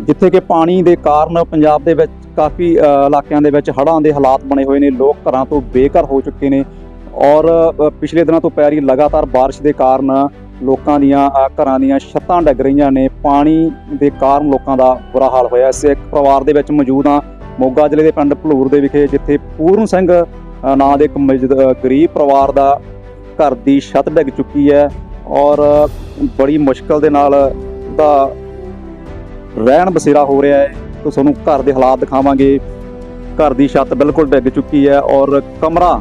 ਜਿੱਥੇ ਕਿ ਪਾਣੀ ਦੇ ਕਾਰਨ ਪੰਜਾਬ ਦੇ ਵਿੱਚ ਕਾਫੀ ਇਲਾਕਿਆਂ ਦੇ ਵਿੱਚ ਹੜ੍ਹਾਂ ਦੇ ਹਾਲਾਤ ਬਣੇ ਹੋਏ ਨੇ, ਲੋਕ ਘਰਾਂ ਤੋਂ ਬੇਘਰ ਹੋ ਚੁੱਕੇ ਨੇ ਔਰ ਪਿਛਲੇ ਦਿਨਾਂ ਤੋਂ ਪੈ ਰਹੀ ਲਗਾਤਾਰ ਬਾਰਿਸ਼ ਦੇ ਕਾਰਨ ਲੋਕਾਂ ਦੀਆਂ ਘਰਾਂ ਦੀਆਂ ਛੱਤਾਂ ਡਿੱਗ ਰਹੀਆਂ ਨੇ, ਪਾਣੀ ਦੇ ਕਾਰਨ ਲੋਕਾਂ ਦਾ ਬੁਰਾ ਹਾਲ ਹੋਇਆ। ਇਸ ਇੱਕ ਪਰਿਵਾਰ ਦੇ ਵਿੱਚ ਮੌਜੂਦ ਹਾਂ, ਮੋਗਾ ਜ਼ਿਲ੍ਹੇ ਦੇ ਪਿੰਡ ਭਲੂਰ ਦੇ ਵਿਖੇ, ਜਿੱਥੇ ਪੂਰਨ ਸਿੰਘ ਨਾਂ ਦੇ ਇੱਕ ਮਜ਼ਦ- ਗਰੀਬ ਪਰਿਵਾਰ ਦਾ ਘਰ ਦੀ ਛੱਤ ਡਿੱਗ ਚੁੱਕੀ ਹੈ ਔਰ ਬੜੀ ਮੁਸ਼ਕਲ ਦੇ ਨਾਲ ਦਾ ਰਹਿਣ ਬਸੇਰਾ ਹੋ ਰਿਹਾ ਹੈ, ਤੋਂ ਤੁਹਾਨੂੰ ਘਰ ਦੇ ਹਾਲਾਤ ਦਿਖਾਵਾਂਗੇ। ਘਰ ਦੀ ਛੱਤ ਬਿਲਕੁਲ ਡਿੱਗ ਚੁੱਕੀ ਹੈ ਔਰ ਕਮਰਾ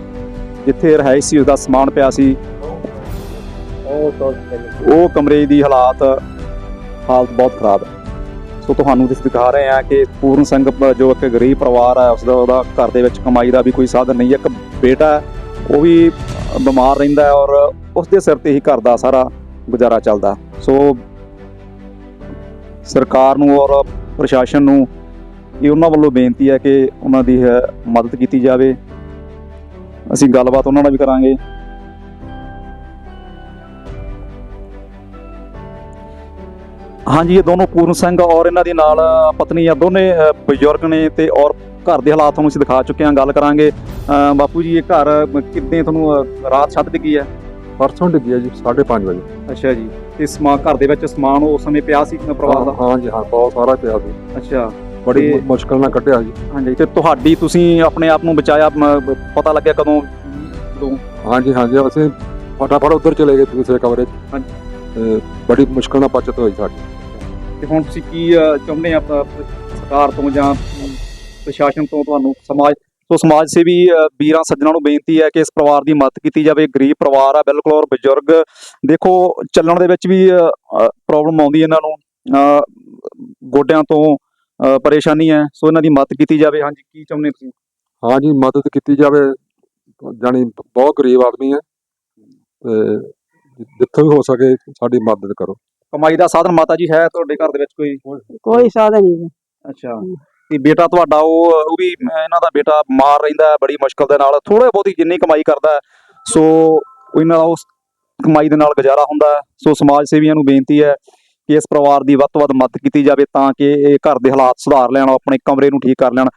ਜਿੱਥੇ ਰਹਾਇਸ਼ ਸੀ ਉਸ ਸਮਾਨ ਪਿਆ ਸੀ। ਉਹ ਕਮਰੇ ਦੀ ਹਾਲਾਤ, ਹਾਲਤ ਬਹੁਤ ਖਰਾਬ ਹੈ। ਸੋ ਤੁਹਾਨੂੰ ਜਿਸ ਦਿਖਾ ਰਹੇ ਆ ਕਿ ਪੂਰਨ ਸਿੰਘ ਜੋ ਇੱਕ ਗਰੀਬ ਪਰਿਵਾਰ ਹੈ, ਉਸਦਾ, ਉਹਦਾ ਘਰ ਦੇ ਵਿੱਚ ਕਮਾਈ ਦਾ ਵੀ ਕੋਈ ਸਾਧਨ ਨਹੀਂ, ਇੱਕ ਬੇਟਾ ਉਹ ਵੀ ਬਿਮਾਰ ਰਹਿੰਦਾ ਔਰ ਉਸਦੇ ਸਿਰ ਤੇ ਹੀ ਘਰ ਦਾ ਸਾਰਾ ਗੁਜ਼ਾਰਾ ਚੱਲਦਾ ਸੋ ਸਰਕਾਰ ਨੂੰ ਔਰ ਪ੍ਰਸ਼ਾਸਨ ਨੂੰ ਇਹ ਉਹਨਾਂ ਵੱਲੋਂ ਬੇਨਤੀ ਹੈ ਕਿ ਉਹਨਾਂ ਦੀ ਹੈ ਮਦਦ ਕੀਤੀ ਜਾਵੇ। ਅਸੀਂ ਗੱਲਬਾਤ ਉਹਨਾਂ ਨਾਲ ਵੀ ਕਰਾਂਗੇ। ਹਾਂਜੀ ਇਹ ਦੋਨੋਂ ਪੂਰਨ ਸਿੰਘ ਔਰ ਇਹਨਾਂ ਦੇ ਨਾਲ ਪਤਨੀ ਆ ਦੋਨੇ ਬਜ਼ੁਰਗ ਨੇ ਤੇ ਔਰ ਘਰ ਦੇ ਹਾਲਾਤ ਤੁਹਾਨੂੰ ਅਸੀਂ ਦਿਖਾ ਚੁੱਕੇ ਹਾਂ ਗੱਲ ਕਰਾਂਗੇ। ਅ, ਬਾਪੂ ਜੀ ਇਹ ਘਰ ਕਿੰਨੇ ਤੁਹਾਨੂੰ ਰਾਤ ਛੱਤ ਡਿੱਗੀ ਹੈ? ਪਰਸੋਂ ਡਿੱਗੀ ਹੈ ਜੀ 5:30 ਵਜੇ। ਅੱਛਾ ਜੀ ਤੇ ਸਮਾ ਘਰ ਦੇ ਵਿੱਚ ਸਮਾਨ ਉਸ ਸਮੇਂ ਪਿਆ ਸੀ ਪਰਿਵਾਰ ਦਾ? ਹਾਂ ਜੀ ਹਾਂ ਬਹੁਤ ਸਾਰਾ ਪਿਆ ਸੀ। ਅੱਛਾ ਬੜੀ ਤੇ- ਮੁਸ਼ਕਲ ਨਾਲ ਕੱਢਿਆ ਜੀ। ਹਾਂਜੀ ਤੇ ਤੁਹਾਡੀ ਤੁਸੀਂ ਆਪਣੇ ਆਪ ਨੂੰ ਬਚਾਇਆ ਮ- ਪਤਾ ਲੱਗਿਆ ਕਦੋਂ? ਕਦੋਂ? ਹਾਂ ਜੀ ਹਾਂ ਜੀ ਅਸੀਂ ਫਟਾਫਟ ਉੱਧਰ ਚਲੇ ਗਏ ਦੂਸਰੇ ਕਮਰੇ 'ਚ। ਹਾਂਜੀ। ਤੇ ਬੜੀ ਮੁਸ਼ਕਲ ਨਾਲ ਬਚਤ ਹੋਈ ਸਾਡੀ। ਤੇ ਹੁਣ ਤੁਸੀਂ ਕੀ ਅ, ਚਾਹੁੰਦੇ ਆ ਪ- ਪ- ਸਰਕਾਰ ਤੋਂ ਜਾਂ ਅਮ, ਪ੍ਰਸ਼ਾਸਨ ਤੋਂ ਤੁਹਾਨੂੰ ਸਮਾਜ ਸੋ ਸਮਾਜ ਸੇਵੀ ਵੀਰਾਂ ਸੱਜਣਾ ਨੂੰ ਬੇਨਤੀ ਹੈ ਕਿ ਇਸ ਪਰਿਵਾਰ ਦੀ ਮਦਦ ਕੀਤੀ ਜਾਵੇ। ਗਰੀਬ ਪਰਿਵਾਰ ਆ ਬਿਲਕੁਲ ਔਰ ਬਜ਼ੁਰਗ। ਦੇਖੋ ਚੱਲਣ ਦੇ ਵਿੱਚ ਵੀ ਪ੍ਰੋਬਲਮ ਆਉਂਦੀ ਇਹਨਾਂ ਨੂੰ। ਗੋਡਿਆਂ ਤੋਂ ਪਰੇਸ਼ਾਨੀ ਹੈ। ਸੋ ਇਹਨਾਂ ਦੀ ਮਦਦ ਕੀਤੀ ਜਾਵੇ। ਹਾਂਜੀ ਕੀ ਚਾਹੁੰਦੇ ਤੁਸੀਂ? ਹਾਂ ਜੀ ਮਦਦ ਕੀਤੀ ਜਾਵੇ। ਜਾਣੀ ਬਹੁਤ ਗਰੀਬ ਆਦਮੀ ਹੈ। ਤੇ ਜਿੱਥੋਂ ਵੀ ਹੋ ਸਕੇ ਸਾਡੀ ਮਦਦ ਕਰੋ। ਕਮਾਈ ਦਾ ਸਾਧਨ ਮਾਤਾ ਜੀ ਹੈ ਤੁਹਾਡੇ ਘਰ ਦੇ ਵਿੱਚ ਕੋਈ? ਕੋਈ ਸਾਧਨ ਨਹੀਂ। ਅੱਛਾ। ਬੇਟਾ ਤੁਹਾਡਾ ਉਹ ਉਹ ਵੀ ਇਹਨਾਂ ਦਾ ਬੇਟਾ ਮਾਰ ਰਹਿੰਦਾ ਹੈ ਬੜੀ ਮੁਸ਼ਕਲ ਦੇ ਨਾਲ ਥੋੜੇ ਬਹੁਤੀ ਜਿੰਨੀ ਕਮਾਈ ਕਰਦਾ ਹੈ, ਸੋ ਇਹਨਾਂ ਦਾ ਉਸ ਕਮਾਈ ਦੇ ਨਾਲ ਗੁਜ਼ਾਰਾ ਹੁੰਦਾ ਹੈ। ਸੋ ਸਮਾਜ ਸੇਵੀਆਂ ਨੂੰ ਬੇਨਤੀ ਹੈ ਕਿ ਇਸ ਪਰਿਵਾਰ ਦੀ ਵੱਧ ਤੋਂ ਵੱਧ ਮਦਦ ਕੀਤੀ ਜਾਵੇ ਤਾਂ ਕਿ ਇਹ ਘਰ ਦੇ ਹਾਲਾਤ ਸੁਧਾਰ ਲੈਣ ਆਪਣੇ ਕਮਰੇ ਨੂੰ ਠੀਕ ਕਰ ਲੈਣ